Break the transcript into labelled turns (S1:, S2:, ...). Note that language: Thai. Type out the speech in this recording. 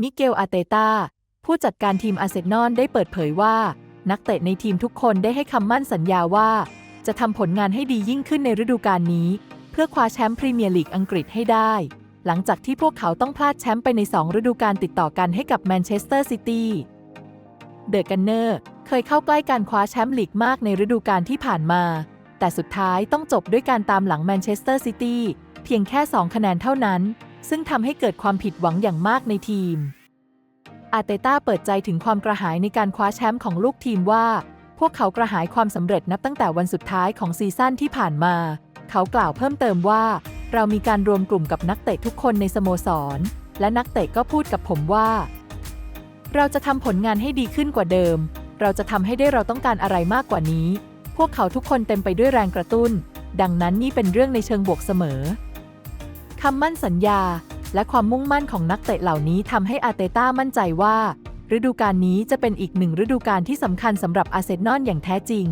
S1: มิเกลอาเตตาผู้จัดการทีมอาร์เซนอลได้เปิดเผยว่า นักเตะในทีมทุกคนได้ให้คำมั่นสัญญาว่า จะทำผลงานให้ดียิ่งขึ้นในฤดูกาลนี้ เพื่อคว้าแชมป์พรีเมียร์ลีกอังกฤษให้ได้ หลังจากที่พวกเขาต้องพลาดแชมป์ไปใน 2 ฤดูกาลติดต่อกันให้กับแมนเชสเตอร์ซิตี้เดอะกันเนอร์เคยเข้าใกล้การคว้าแชมป์ลีกมากในฤดูกาลที่ผ่านมา แต่สุดท้ายต้องจบด้วยการตามหลังแมนเชสเตอร์ซิตี้เพียงแค่ 2 คะแนนเท่านั้น ซึ่งทำให้เกิดความผิดหวังอย่างมากในทีม อาเตต้าเปิดใจถึงความกระหายในการคว้าแชมป์ของลูกทีมว่า พวกเขากระหายความสำเร็จนับตั้งแต่วันสุดท้ายของซีซั่นที่ผ่านมา เขากล่าวเพิ่มเติมว่า เรามีการรวมกลุ่มกับนักเตะทุกคนในสโมสร และนักเตะก็พูดกับผมว่า เราจะทำผลงานให้ดีขึ้นกว่าเดิม เราจะทำให้ได้เราต้องการอะไรมากกว่านี้ พวกเขาทุกคนเต็มไปด้วยแรงกระตุ้น ดังนั้นนี่เป็นเรื่องในเชิงบวกเสมอ คำมั่นสัญญา และความมุ่งมั่นของนักเตะเหล่านี้ทำให้อาเตต้ามั่นใจว่า ฤดูกาลนี้จะเป็นอีกหนึ่งฤดูกาลที่สำคัญสำหรับอาร์เซนอลอย่างแท้จริง